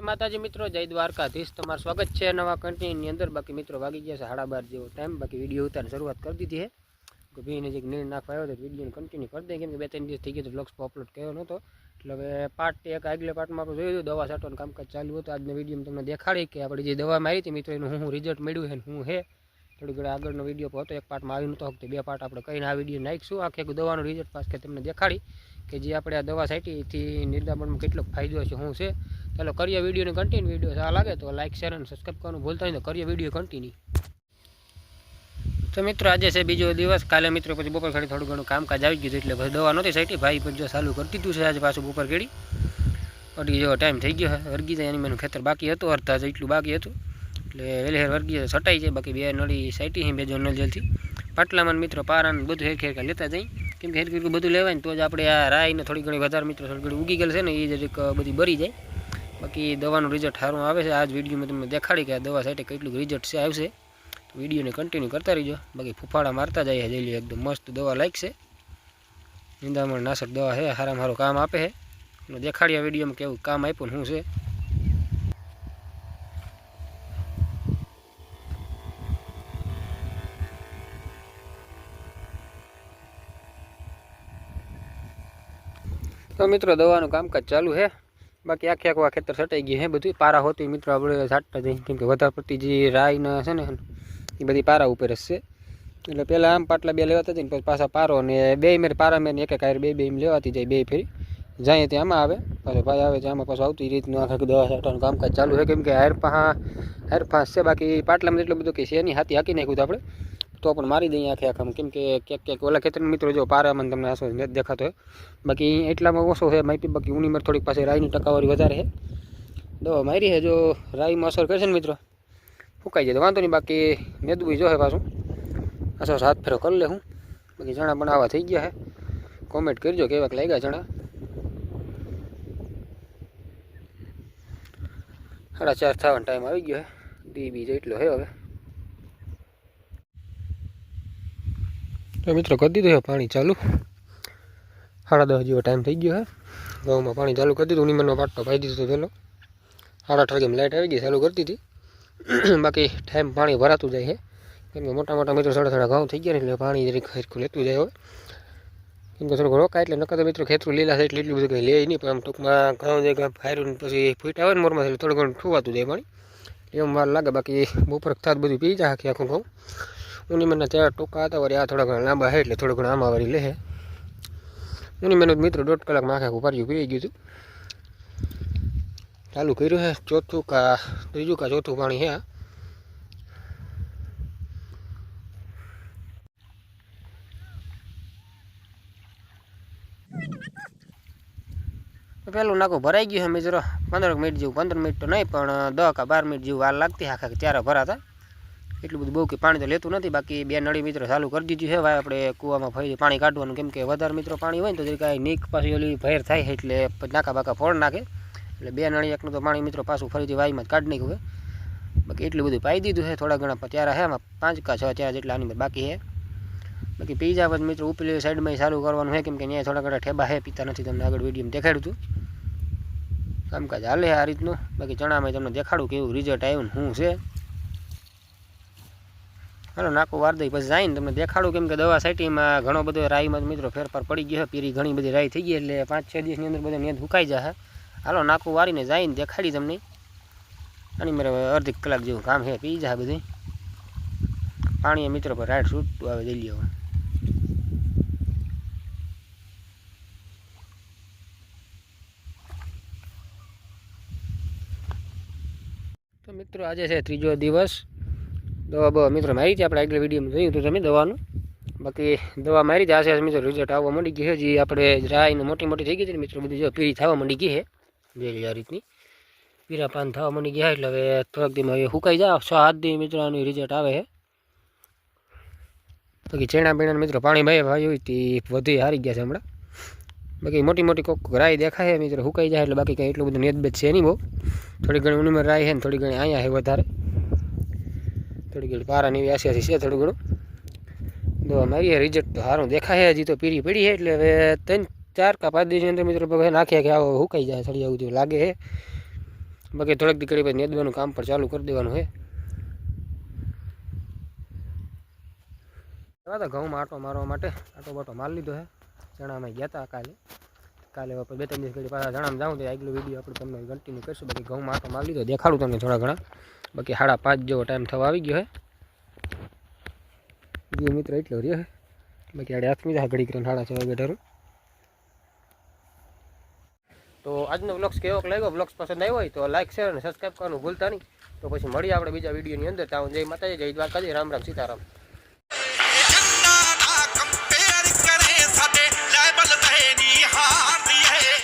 માતાજી મિત્રો, જય દ્વારકાધીશ. તમારું સ્વાગત છે નવા કન્ટિન્યુની અંદર. બાકી મિત્રો વાગી ગયા છે સાડા બાર જેવો ટાઈમ બાકી વીડિયો ઉતારવાની શરૂઆત કરી દીધી છે કે ભાઈને જે નીર નાખવા આવ્યો તો વિડીયોને કન્ટિન્યુ કરી દે. કેમ કે બે ત્રણ દિવસ થઈ ગયો તો બ્લોગ્સ અપલોડ કર્યો નહોતો. એટલે હવે પાર્ટ એક આગલે પાર્ટમાં આપણે જોયું હતું. દવા છાંટવાનું કામકાજ ચાલુ હતું. આજના વીડિયો તમને દેખાડી કે આપણે જે દવા મારી હતી મિત્રો, એનું હું રિઝલ્ટ મળ્યું છે હું હે. થોડી ઘણી આગળનો વીડિયો હતો. એક પાર્ટમાં આવી નહોતો તો બે પાર્ટ આપણે કહીને આ વીડિયો નાખીશું. આખે દવાનું રિઝલ્ટ પાસ કે તમને દેખાડી કે જે આપણે આ દવા છાંટી એથી નિર્દામણમાં કેટલો ફાયદો છે શું છે ચાલો કરીએ વિડીયોને કન્ટિન્યુ વીડિયો સારા લાગે તો લાઇક શેર અને સબસ્ક્રાઈબ કરવાનું ભૂલતા નહીં તો કરીએ વીડિયો કન્ટિન્યુ તો મિત્રો આજે છે બીજો દિવસ. કાલે મિત્રો પછી બપોર ઘડી થોડું ઘણું કામકાજ આવી ગયું એટલે દવા નહોતી સાઈટી ભાઈ પણ જો ચાલુ કરી દીધું છે આજે પાછું બપોર ઘડી. અઢી જેવો ટાઈમ થઈ ગયો વર્ગી જાય એની મેનું ખેતર બાકી હતું, અડધા જેટલું બાકી હતું. એટલે વહેલી હેર વર્ગી સટાઈ જાય. બાકી બે નળી સાઈટી છે, બે જો નળ જલથી. પાટલામાં મિત્રો પારાને બધું હેર ખેર લેતા જઈ કેમ કે હેર બધું લેવાય ને તો જ આપણે આ રાઈને થોડી ઘણી વધારે મિત્રો થોડી ઘણી ઉગી ગયેલ છે ને, એ જ બધી બરી જાય. બાકી દવાનું રિઝલ્ટ સારું આવે છે. આ જ વિડીયોમાં તમને દેખાડી કે દવા સાથે કેટલું રિઝલ્ટ છે, આવશે. વિડીયોને કન્ટિન્યુ કરતા રહીજો. બાકી ફૂફાડા મારતા જાય જઈ એકદમ મસ્ત દવા લાગશે નિંદામણ નાશક દવા છે. સારામાં સારું કામ આપે છે. અને દેખાડ્યા વિડીયોમાં કેવું કામ આપ્યું શું છે. તો મિત્રો, દવાનું કામકાજ ચાલુ છે. બાકી આખે આખું આ ખેતર સટાઈ ગયું છે બધું પારા હોતી મિત્રો, આપણે છાંટતા જઈએ. કેમ કે વધારે પડતી જે રાઈના છે ને, એ બધી પારા ઉપર જ છે. એટલે પહેલાં આમ પાટલા બે લેવાતા જઈને પછી પાછા પારો ને બે મેર પારા મેર એક એક બે બે એમ લેવાતી જાય બે ફેરી. જાય ત્યાં આવે, પાછો ભાઈ આવે ત્યાં પાછું આવતી રીતનું આખા દવા છાંટવાનું કામકાજ ચાલુ છે. કેમ કે હાર હેરફા છે. બાકી પાટલામાં એટલું બધું કે છે એની હાથી હાકી નાખ્યું આપણે. તો પણ મારી દઈએ આખે આખામાં કેમ કે ક્યાંક ક્યાંક ઓલા ખેતરના મિત્રો જો પારામાં તમને આસો નથી દેખાતો હોય બાકી એટલામાં ઓછો છે માહિતી બાકી ઉનીમર થોડીક પાસે રાઈની ટકાવારી વધારે છે. દવા મારી છે જો, રાઈમાં અસર કરશે ને મિત્રો? ફૂંકાઈ જાય તો વાંધો નહીં, બાકી મેદવું જો છે પાછું. અસર હાથ ફેરો કરી લે હું. બાકી જણા પણ આવા થઈ ગયા છે કોમેન્ટ કરજો કેવાક લાગ્યા જણા સાડા ચાર થવાનો ટાઈમ આવી ગયો છે દી બીજો એટલો છે હવે. તો મિત્રો કરી દીધું છે, પાણી ચાલુ. સાડા દસ જેવો ટાઈમ થઈ ગયો હે ઘઉંમાં પાણી ચાલુ કરી દીધું ઉનીમનનો પાટો પાઈ દીધો પહેલો સાડા આઠ વાગે લાઇટ આવી ગઈ, ચાલુ કરતી દીધી. બાકી ટાઈમ પાણી ભરાતું જાય છે. કેમ કે મોટા મોટા મિત્રો થોડા થોડા ઘઉં થઈ ગયા એટલે પાણી જરીક લેતું જાય હવે. કેમ કે થોડુંક રોકાય એટલે નકર તો મિત્રો ખેતરું લીલા છે એટલે એટલું બધું કંઈ લે નહીં, પણ આમ ટૂંકમાં ઘઉં જે ફાયરું પછી ફૂટ આવે ને મોરમાં એટલે થોડું ઘણું ઠુવાતું જાય પાણી. એમ વાર લાગે, બાકી બપોર થાત બધું પી જાય આખી આખું ઘઉં. ઉનીમરના ત્યાં ટૂંકા હતા, વળી આ થોડા ઘણા લાંબા હે એટલે થોડું ઘણું આમાં વળી લે ઉનીમરનું મિત્રો દોઢ કલાકમાં આખે ઉપાડ્યું પાર્યું પી ગયું હતું. ચાલુ કર્યું છે, ચોથું કા, ત્રીજું કા ચોથું પાણી હે પેલું નાકું ભરાઈ ગયું છે મિત્રો પંદર મિનિટ જેવું, પંદર મિનિટ તો નહીં, પણ દસ કા બાર મિનિટ જેવું વાર લાગતી આખા ત્યારે ભરાતા. એટલું બધું બહુ કે પાણી તો લેતું નથી. બાકી બે નળી મિત્રો ચાલુ કરી દીધું છે. ભાઈ આપણે કૂવામાં ફરી પાણી કાઢવાનું. કેમ કે વધારે મિત્રો પાણી હોય ને તો કાંઈ નીક પાછી ઓલી ભેર થાય એટલે નાકા બાકા ફોડ નાખે. એટલે બે નળી એકનું તો પાણી મિત્રો પાછું ફરીથી વાયમાં કાઢી નાખ્યું છે. બાકી એટલું બધું પાઈ દીધું છે. થોડા ઘણા ચારા છે આમાં. પાંચ કા છ ચાર જેટલા આની બાકી છે. બાકી પીઝા પછી મિત્રો ઉપલી સાઈડમાં ચાલુ કરવાનું છે. કેમ કે ત્યાં થોડા ઘણા ઠેબા છે. પીતા નથી. તમને આગળ વિડીયોમાં દેખાડ્યું હતું કામકાજ હાલે આ રીતનું. બાકી ચણામાં તમને દેખાડું કેવું રિઝલ્ટ આવ્યું ને શું છે. હાલો નાખું, વાર દઈ પછી જાય ને તમને દેખાડું. કેમ કે દવા સાઈટીમાં ઘણો બધો રાઈમાં મિત્રો ફેરફાર પડી ગયો પીરી ઘણી બધી રાઈ થઈ ગઈ એટલે પાંચ છ દિવસની અંદર બધા નેદ સુકાઈ જશે હાલો, નાખું, વારીને જઈને દેખાડી તમને. આની મારે અડધી કલાક જેવું કામ છે, પી જાય બધું. પાણી મિત્રો પર રાઈડ છૂટતું આવે જલ્દી લેવું તો મિત્રો, આજે છે ત્રીજો દિવસ. દવા બવા મિત્રો મારી હતી આપણે આગળ વિડીયોમાં જોયું હતું તમે દવાનું. બાકી દવા મારી જ આશે મિત્રો રિઝલ્ટ આવવા માંડી ગઈ છે જે આપણે રાઈને મોટી મોટી થઈ ગઈ છે ને મિત્રો, બધી જો પીરી થવા માંડી ગઈ છે. જેલી આ રીતની. પીરા પાન થવા માંડી ગયા એટલે હવે થોડાક દીમાં હવે સુકાઈ જાય છ હાથ દી મિત્રો આનું રિઝલ્ટ આવે છે. બાકી ચેણા પીણા મિત્રો પાણી ભાઈ ભાઈ હોય તે વધુ, હારી ગયા છે હમણાં. બાકી મોટી મોટી કોક રાય દેખાય મિત્રો સુકાઈ જાય, એટલે બાકી કંઈ એટલું બધું નેતબેત છે નહીં બહુ. થોડી ઘણી ઉનીમર રાય છે ને થોડી ઘણી અહીંયા છે વધારે. થોડી ઘણી પારાની આસી છે થોડું ઘણું. દવા મારી રિઝલ્ટ તો સારું દેખાય હજી તો પીરી પડી છે એટલે હવે ત્રણ, ચાર કા પાંચ દિવસની અંદર મિત્રો પગ નાખ્યા કે આવો સુકાઈ જાય સળિયા જેવું લાગે છે બાકી થોડીક દીકરી પછી નેદવાનું કામ પણ ચાલુ કરી દેવાનું છે તો ઘઉંમાં આટો મારવા માટે, આટો બાટો મારી લીધો છે ચણામાં ગયા હતા કાલે. કાલે બે, ત્રણ દિવસ ઘડી પાછા ચણામાં જાઉં તો આગલો વીડિયો આપણે તમને કન્ટિન્યુ કરીશું. બાકી ઘઉંમાં આટો મારી લીધો, દેખાડું તમને થોડા ઘણા. બાકી સાડા પાંચ જેવો ટાઈમ થવા આવી ગયો છે જે મિત્ર, એટલો રહ્યો હે. બાકી આડે હાથમી જાય ઘડી કરીને સાડા છ વાગે ઢરું. તો આજનો વ્લોગ્સ કેવો લાગ્યો? વ્લોગ્સ પસંદ આવ્યો હોય તો લાઈક શેર અને સબસ્ક્રાઈબ કરવાનું ભૂલતા નહીં. તો પછી મળીએ આપણે બીજા વિડીયોની અંદર. ત્યાં જય માતાજી, જય દ્વારકાજી. રામ રામ સીતારામ.